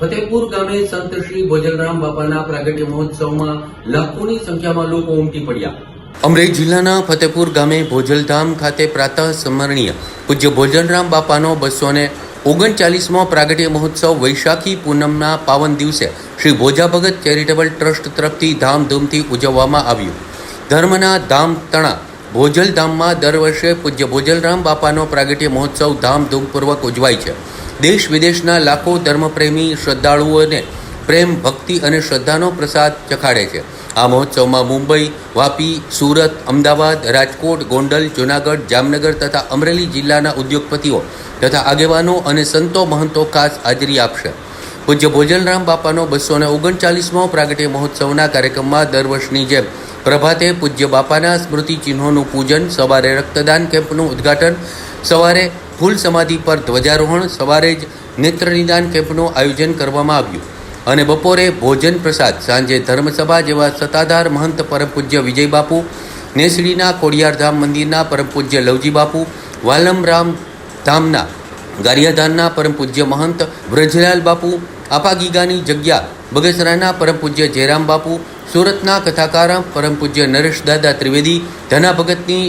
ફતેપુર ગામે સંત શ્રી ભોજનરામ બાપાના પ્રાગટ્ય મહોત્સવમાં લાખોની સંખ્યામાં લોકો ઉમટી પડ્યા. અમરેલી જિલ્લાના ફતેપુર ગામે ભોજલધામ ખાતે પ્રાતઃ સ્મરણીય પૂજ્ય ભોજનરામ બાપાનો બસો ને ઓગણચાલીસમો પ્રાગટ્ય મહોત્સવ વૈશાખી પૂનમના પાવન દિવસે શ્રી ભોજા ભગત ચેરિટેબલ ટ્રસ્ટ તરફથી ધામધૂમથી ઉજવવામાં આવ્યું. ધર્મના ધામ તણા ભોજલધામમાં દર વર્ષે પૂજ્ય ભોજલરામ બાપાનો પ્રાગટ્ય મહોત્સવ ધામધૂમપૂર્વક ઉજવાય છે. દેશ વિદેશના લાખો ધર્મપ્રેમી શ્રદ્ધાળુઓને પ્રેમ, ભક્તિ અને શ્રદ્ધાનો પ્રસાદ ચખાડે છે. આ મહોત્સવમાં મુંબઈ, વાપી, સુરત, અમદાવાદ, રાજકોટ, ગોંડલ, જૂનાગઢ, જામનગર તથા અમરેલી જિલ્લાના ઉદ્યોગપતિઓ તથા આગેવાનો અને સંતો મહંતો ખાસ હાજરી આપશે. પૂજ્ય ભોજનરામ બાપાનો બસો ને ઓગણચાલીસમો પ્રાગટ્ય મહોત્સવના કાર્યક્રમમાં દર વર્ષની જેમ પ્રભાતે પૂજ્ય બાપાના સ્મૃતિ ચિહ્નોનું પૂજન, સવારે રક્તદાન કેમ્પનું ઉદ્ઘાટન, સવારે ફૂલ સમાધિ પર ધ્વજારોહણ સવારે જ નેત્રનિદાન કેમ્પનું આયોજન કરવામાં આવ્યું અને બપોરે ભોજન પ્રસાદ, સાંજે ધર્મસભા જેવા સત્તાધાર મહંત પરમ પૂજ્ય વિજય બાપુ, નેસડીના ખોડિયારધામ મંદિરના પરમ પૂજ્ય લવજી બાપુ, વાલમરામ ધામના ગારિયાધાનના પરમ પૂજ્ય મહંત વ્રજરાલ બાપુ, આપાગીગાની જગ્યા બગસરાના પરમ પૂજ્ય જયરામ બાપુ, સુરતના કથાકાર પરમ પૂજ્ય નરેશ દાદા ત્રિવેદી ધના ભગતની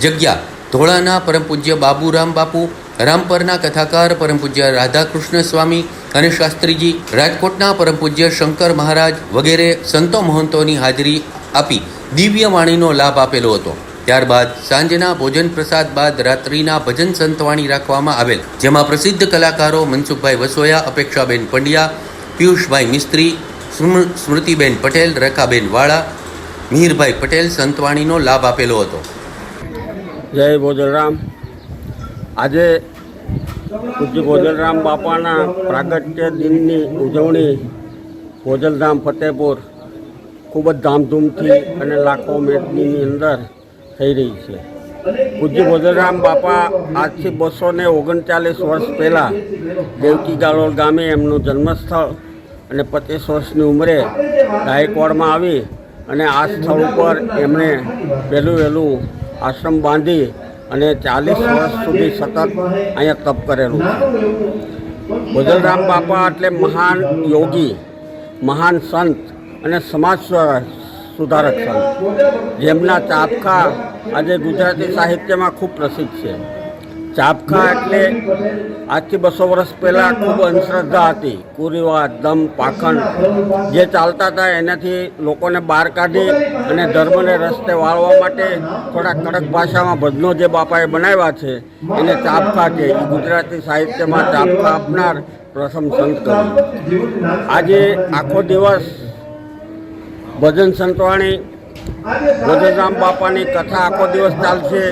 જગ્યા ધોળાના પરમ પૂજ્ય બાબુરામ બાપુ, રામપરના કથાકાર પરમ પૂજ્ય રાધાકૃષ્ણ સ્વામી અને શાસ્ત્રીજી, રાજકોટના પરમ પૂજ્ય શંકર મહારાજ વગેરે સંતો મહંતોની હાજરી આપી દિવ્ય વાણીનો લાભ આપેલો હતો. ત્યારબાદ સાંજના ભોજન પ્રસાદ બાદ રાત્રિના ભજન સંતવાણી રાખવામાં આવેલ, જેમાં પ્રસિદ્ધ કલાકારો મનસુખભાઈ વસોયા, અપેક્ષાબેન પંડ્યા, પિયુષભાઈ મિસ્ત્રી, સ્મૃ- સ્મૃતિબેન પટેલ, રેખાબેન વાળા મિહિરભાઈ પટેલ સંતવાણીનો લાભ આપેલો હતો. જય ભોજલરામ. આજે પૂજ્ય ભોજલરામ બાપાના પ્રાગટ્ય દિનની ઉજવણી ભોજલધામ ફતેપુર ખૂબ જ ધામધૂમથી અને લાખો મેદનીની અંદર થઈ રહી છે. પૂજ્ય ભોજલરામ બાપા આજથી બસો ને ઓગણચાલીસ વર્ષ પહેલાં દેવકી ગાલોલ ગામે એમનું જન્મસ્થળ અને પચીસ વર્ષની ઉંમરે ગાયકવાડમાં આવી અને આ સ્થળ ઉપર એમણે પહેલું વહેલું આશ્રમ બાંધી અને ચાલીસ વર્ષ સુધી સતત અહીંયા તપ કરેલું છે. બાપા એટલે મહાન યોગી, મહાન સંત અને સમાજ સુધારક સંત. જેમના ચાપખા આજે ગુજરાતી સાહિત્યમાં ખૂબ પ્રસિદ્ધ છે. ચાપખા એટલે આજથી બસો વર્ષ પહેલાં ખૂબ અંધશ્રદ્ધા હતી. કુરિવાદ દમ, પાખંડ જે ચાલતા હતા એનાથી લોકોને બહાર કાઢી અને ધર્મને રસ્તે વાળવા માટે થોડા કડક ભાષામાં ભજનો જે બાપાએ બનાવ્યા છે, એને ચાપકા કે. ગુજરાતી સાહિત્યમાં ચાપકા આપનાર પ્રથમ સંત કહ્યું આજે આખો દિવસ ભજન સંતવાણી ભજનરામ બાપાની કથા આખો દિવસ ચાલશે.